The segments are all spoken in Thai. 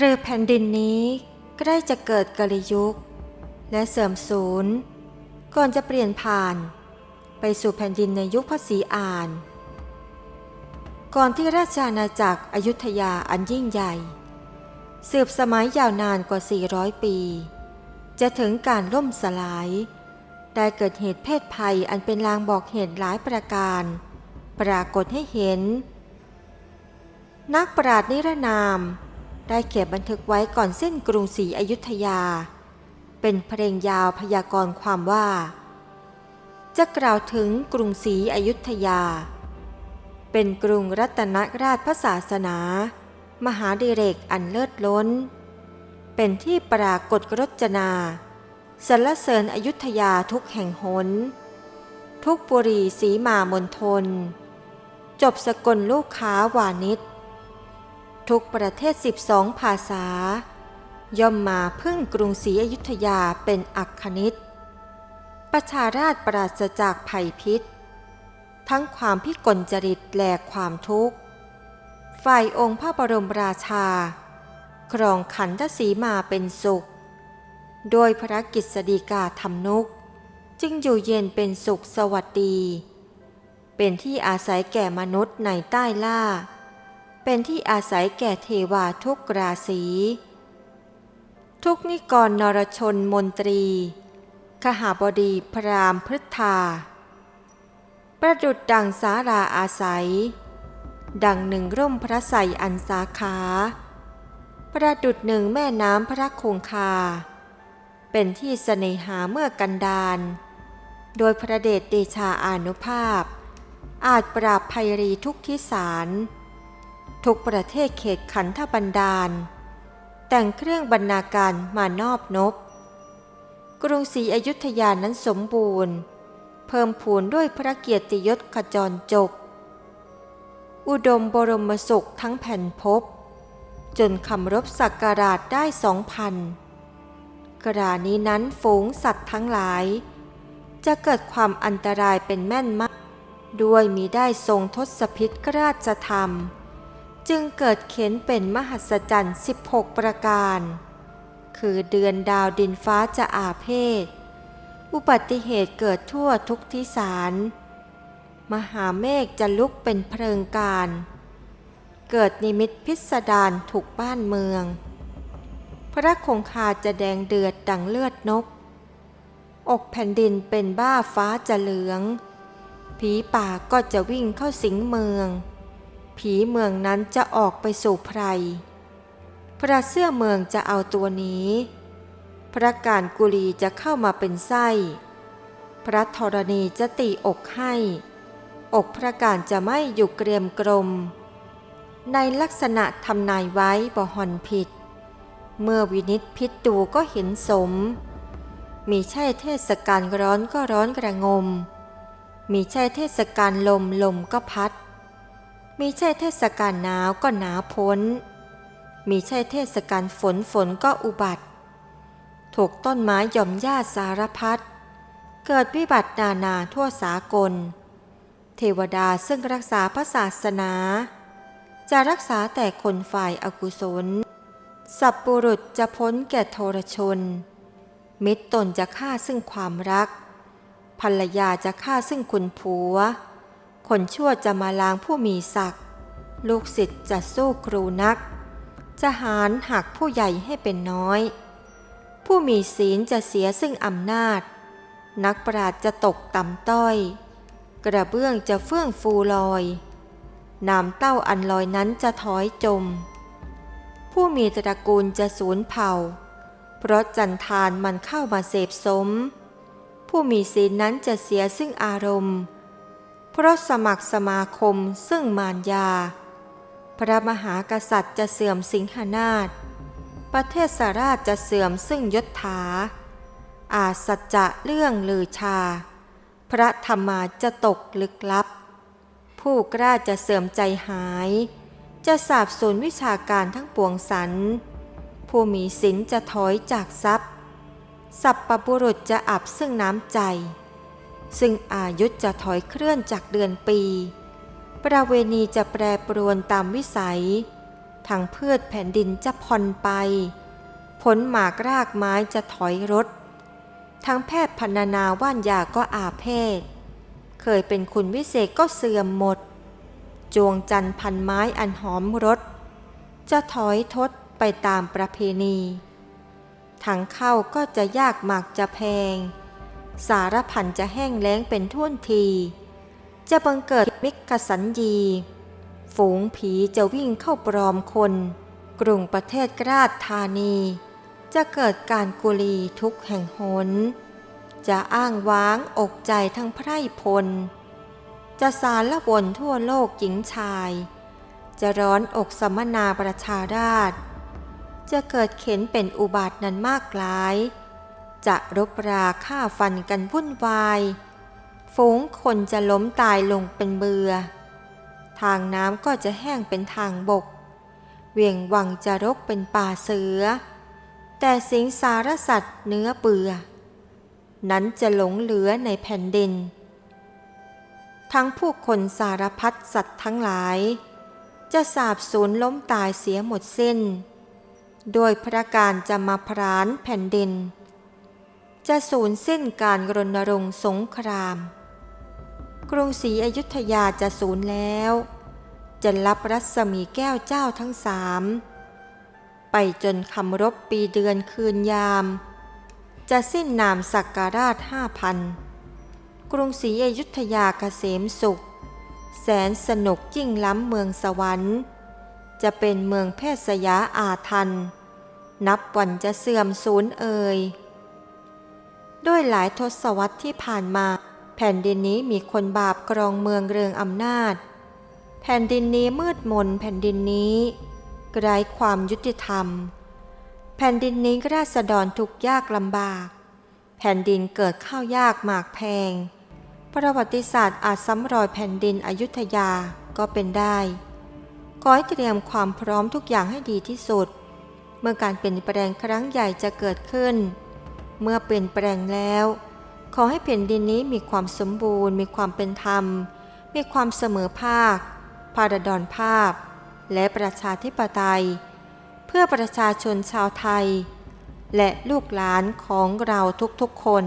หรือแผ่นดินนี้ใกล้จะเกิดกาลยุค และเสื่อมสูญก่อนจะเปลี่ยนผ่าน ไปสู่แผ่นดินในยุคพระศรีอาน ก่อนที่ราชอาณาจักรอยุธยาอันยิ่งใหญ่ สืบสมัยยาวนานกว่า 400 ปี จะถึงการล่มสลาย ได้เกิดเหตุเพศภัยอันเป็นลางบอกเหตุหลายประการ ปรากฏให้เห็น นักปราชญ์นิรนาม ได้เขียนบันทึกไว้ก่อนสิ้นกรุงศรีอยุธยา เป็นเพลงยาวพยากรณ์ความว่า จะกล่าวถึงกรุงศรีอยุธยา เป็นกรุงรัตนราชพระศาสนา มหาดิเรกอันเลิศล้น เป็นที่ปรากฏรจนาสรรเสริญอยุธยาทุกแห่งหน ทุกปุรีสีมามนทน จบสกลลูกค้าวานิช ทุกประเทศ 12 ภาษา ย่อมมาพึ่งกรุงศรีอยุธยาเป็นอักคณิต ประชาราชปราศจากภัยพิษ ทั้งความพิกลจริตแหละความทุกข์ ฝ่ายองค์พระบรมราชา ครองขันธสีมาเป็นสุข โดยพระกิจสดีกาทำนุก จึงอยู่เย็นเป็นสุขสวัสดี เป็นที่อาศัยแก่มนุษย์ในใต้ล่า เป็นที่อาศัยแก่เทวาทุกราศีทุกนิกรนรชนมนตรี ขหาบดีพรามพฤทธา ประดุดดังสาราอาศัย ดังหนึ่งร่มพระใสอันสาขา ประดุดหนึ่งแม่น้ำพระคงคา เป็นที่เสนหาเมื่อกันดานโดยพระเดชเดชาอานุภาพ อาจปราบภัยรีทุกทิสาร ทุกประเทศเขตขันธบันดาล แต่งเครื่องบรรณาการมานอบนบ กรุงศรีอยุธยานั้นสมบูรณ์ เพิ่มพูนด้วยพระเกียรติยศขจรจบอุดมบรมสุขทั้งแผ่นพบ จนคำรบสักการาชได้สองพันกรานี้นั้นฝูงสัตว์ทั้งหลาย จะเกิดความอันตรายเป็นแม่นมาก ด้วยมีได้ทรงทศพิษราชธรรม จึงเกิดเข็นเป็นมหัศจรรย์ 16 ประการ คือเดือนดาวดินฟ้าจะอาเพศ อุบัติเหตุเกิดทั่วทุกทิสารมหาเมฆจะลุกเป็นเพลิงการ เกิดนิมิตพิสดารถูกบ้านเมือง พระคงคาจะแดงเดือดดังเลือดนก อกแผ่นดินเป็นบ้าฟ้าจะเหลือง ผีป่าก็จะวิ่งเข้าสิงเมือง ผีเมืองนั้นจะออกไปสู่ไพร พระเสื้อเมืองจะเอาตัวนี้ พระการกุลีจะเข้ามาเป็นไส้ พระธรณีจะตีอกให้ อกพระการจะไม่อยู่เกรียมกรมในลักษณะทำนายไว้บ่หอนผิด เมื่อวินิจพิษดูก็เห็นสม มีใช่เทศกาลร้อนก็ร้อนกระงม มีใช่เทศกาลลมลมก็พัด มีใช่เทศกาลหนาวก็หนาวพ้น มีใช่เทศกาลฝนฝนก็อุบัติ ถูกต้นไม้ย่อมหญ้าสารพัด เกิดวิบัตินานาทั่วสากล เทวดาซึ่งรักษาพระศาสนา จะรักษาแต่คนฝ่ายอากุศล สับปุรุษจะพ้นแก่โทรชน มิตรตนจะฆ่าซึ่งความรักภรรยาจะฆ่าซึ่งคุณผัว คนชั่วจะมาล้างผู้มีศักดิ์ลูกศิษย์จะสู้ครูนัก จะหารหักผู้ใหญ่ให้เป็นน้อย ผู้มีศีลจะเสียซึ่งอำนาจ นักปราชญ์จะตกต่ำต้อย กระเบื้องจะเฟื่องฟูลอยน้ำเต้าอันลอยนั้นจะถอยจม ผู้มีตระกูลจะสูญเผ่า เพราะจันทานมันเข้ามาเสพสม ผู้มีศีลนั้นจะเสียซึ่งอารมณ์ เพราะสมัครสมาคมซึ่งมารยา พระมหากษัตริย์จะเสื่อมสิงหนาถประเทศสาราชจะเสื่อมซึ่งยศถา อาสัจจะเรื่องลือชา พระธรรมาจะตกลึกลับ ผู้กล้าจะเสื่อมใจหาย จะสาบสูญวิชาการทั้งปวงสรรผู้มีศีลจะถอยจากทรัพย์ สัพปบุรุษจะอับซึ่งน้ำใจ ซึ่งอายุจะถอยเคลื่อนจากเดือนปี ประเวณีจะแปรปรวนตามวิสัย ทางพืชแผ่นดินจะพอนไป ผลหมากรากไม้จะถอยรถทั้งแพทย์พรรณนาว่านยาก็อาเพศ เคยเป็นคุณวิเศษก็เสื่อมหมด จวงจันทร์พันไม้อันหอมรสจะถอยทดไปตามประเพณีถังเข้าก็จะยากหมากจะแพง สารพันจะแห้งแล้งเป็นท่วนที จะบังเกิดมิกสัญญี ฝูงผีจะวิ่งเข้าปลอมคน กรุงประเทศกราชธานี จะเกิดการกุลีทุกแห่งหน จะอ้างว้างอกใจทั้งไพร่พล จะสารละวนทั่วโลกหญิงชาย จะร้อนอกสมนาประชาราช จะเกิดเข็นเป็นอุบาทนั้นมากหลาย จะรบราฆ่าฟันกันวุ่นวาย ฝูงคนจะล้มตายลงเป็นเบือ ทางน้ำก็จะแห้งเป็นทางบก เวียงวังจะรกเป็นป่าเสือ แต่สิงสารสัตว์เนื้อเปือนั้นจะหลงเหลือในแผ่นดิน ทั้งผู้คนสารพัดสัตว์ทั้งหลาย จะสาบสูญล้มตายเสียหมดสิ้น โดยพระการจะมาพรานแผ่นดิน จะสูญสิ้นการรณรงค์สงคราม กรุงศรีอยุธยาจะสูญแล้ว จะรับรัศมีแก้วเจ้าทั้งสามไปจนคำรบปีเดือนคืนยาม จะสิ้นนามสักการาชห้าพันกรุงศรีอยุธยาเกษมสุข แสนสนุกยิ่งล้ำเมืองสวรรค์ จะเป็นเมืองแพทย์สยาอาทัน นับวันจะเสื่อมสูญเอ่ย ด้วยหลายทศวรรษที่ผ่านมา แผ่นดินนี้มีคนบาปกรองเมืองเรืองอำนาจ แผ่นดินนี้มืดมนแผ่นดินนี้ไร้ความยุติธรรม แผ่นดินนี้ราษฎรทุกยากลำบาก แผ่นดินเกิดข้าวยากหมากแพง ประวัติศาสตร์อาจซ้ำรอยแผ่นดินอยุธยาก็เป็นได้ขอให้เตรียมความพร้อมทุกอย่างให้ดีที่สุด เมื่อการเปลี่ยนแปลงครั้งใหญ่จะเกิดขึ้น เมื่อเปลี่ยนแปลงแล้ว ขอให้แผ่นดินนี้มีความสมบูรณ์ มีความเป็นธรรม มีความเสมอภาค พาดดอนภาพ และประชาธิปไตย เพื่อประชาชนชาวไทย และลูกหลานของเราทุกๆคน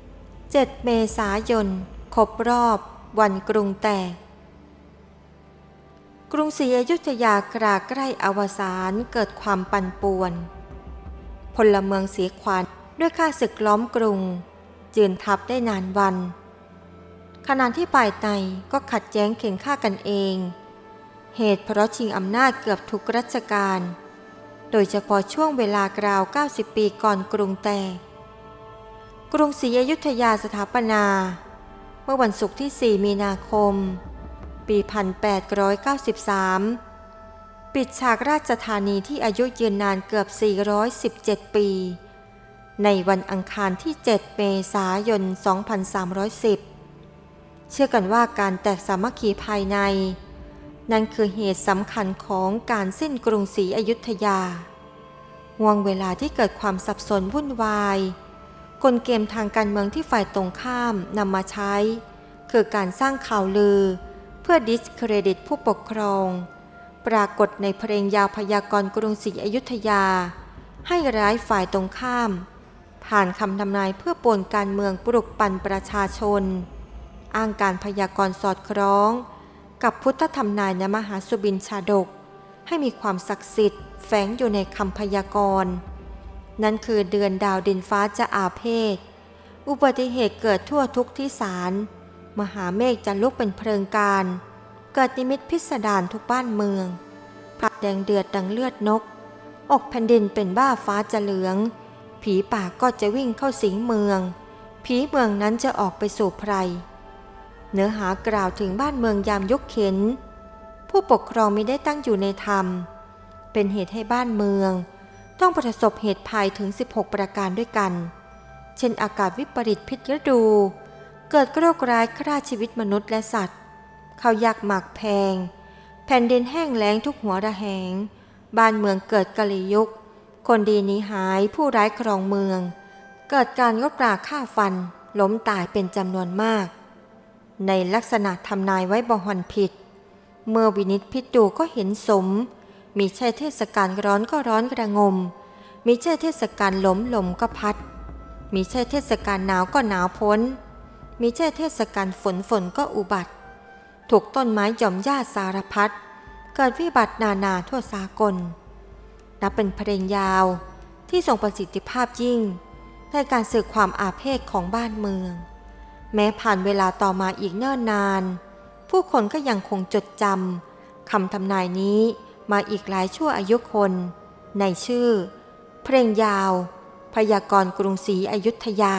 7 เมษายนครบรอบวันกรุงแตก กรุงศรีอยุธยากราใกล้อวสานเกิดความปั่นป่วน พลเมืองเสียขวัญด้วยข้าศึกล้อมกรุง จืนทับได้นานวัน ขณะที่ฝ่ายในก็ขัดแย้งเข่งฆ่ากันเอง เหตุเพราะชิงอำนาจเกือบทุกรัชกาลโดยเฉพาะช่วงเวลากราว 90 ปีก่อนกรุงแตก กรุงศรีอยุธยาสถาปนา เมื่อวันศุกร์ที่ 4 มีนาคม ปี 1893 ปิดฉากราชธานีที่อายุยืนนานเกือบ 417 ปี ในวันอังคารที่ 7 เมษายน 2310 เชื่อกันว่าการแตกสามัคคีภายใน นั่นคือเหตุสำคัญของการสิ้นกรุงศรีอยุธยาห่วงเวลาที่เกิดความสับสนวุ่นวาย กลเกมทางการเมืองที่ฝ่ายตรงข้ามนำมาใช้ คือการสร้างข่าวลือ เพื่อดิสเครดิตผู้ปกครอง ปรากฏในเพลงยาวพยากรณ์กรุงศรีอยุธยา ให้ร้ายฝ่ายตรงข้าม ผ่านคำทำนายเพื่อป่วนการเมืองปลุกปั่นประชาชน อ้างการพยากรณ์สอดคล้อง กับพุทธธรรมนายในมหาสุบินชาดก ให้มีความศักดิ์สิทธิ์แฝงอยู่ในคำพยากรณ์ นั่นคือเดือนดาวดินฟ้าจะอาเพศ อุบัติเหตุเกิดทั่วทุกที่สาร มหาเมฆจะลุกเป็นเพลิงการ เกิดนิมิตพิสดารทุกบ้านเมืองผักแดงเดือดดังเลือดนก อกแผ่นดินเป็นบ้าฟ้าจะเหลือง ผีป่าก็จะวิ่งเข้าสิงเมือง ผีเมืองนั้นจะออกไปสู่ไพร เนื้อหากล่าวถึงบ้านเมืองยามยกเข็น ผู้ปกครองไม่ได้ตั้งอยู่ในธรรม เป็นเหตุให้บ้านเมือง ต้องประสบเหตุภัยถึง 16 ประการด้วยกัน เช่นอากาศวิปริตพิษฤดู เกิดโรคร้ายฆ่าชีวิตมนุษย์และสัตว์ ข้าวยากหมากแพง แผ่นดินแห้งแล้งทุกหัวระแหง บ้านเมืองเกิดกะลียุค คนดีหนีหายผู้ร้ายครองเมือง เกิดการรบราฆ่าฟัน ล้มตายเป็นจำนวนมาก ในลักษณะทำนายไว้บหอนผิด เมื่อวินิจพิจูก็เห็นสม มีใช่เทศกาลร้อนก็ร้อนกระงม มีใช่เทศกาลล้มลมก็พัด มีใช่เทศกาลหนาวก็หนาวพ้น มีใช่เทศกาลฝนฝนก็อุบัติ ถูกต้นไม้หย่อมหญ้าสารพัดเกิดวิบัตินานาทั่วสากล นับเป็นเพลงยาวที่ทรงประสิทธิภาพยิ่ง ในการสื่อความอาเพศของบ้านเมือง แม้ผ่านเวลาต่อมาอีกเนิ่นนาน ผู้คนก็ยังคงจดจำคำทำนายนี้มาอีกหลายชั่วอายุคน ในชื่อ เพลงยาว พยากรกรุงศรีอยุธยา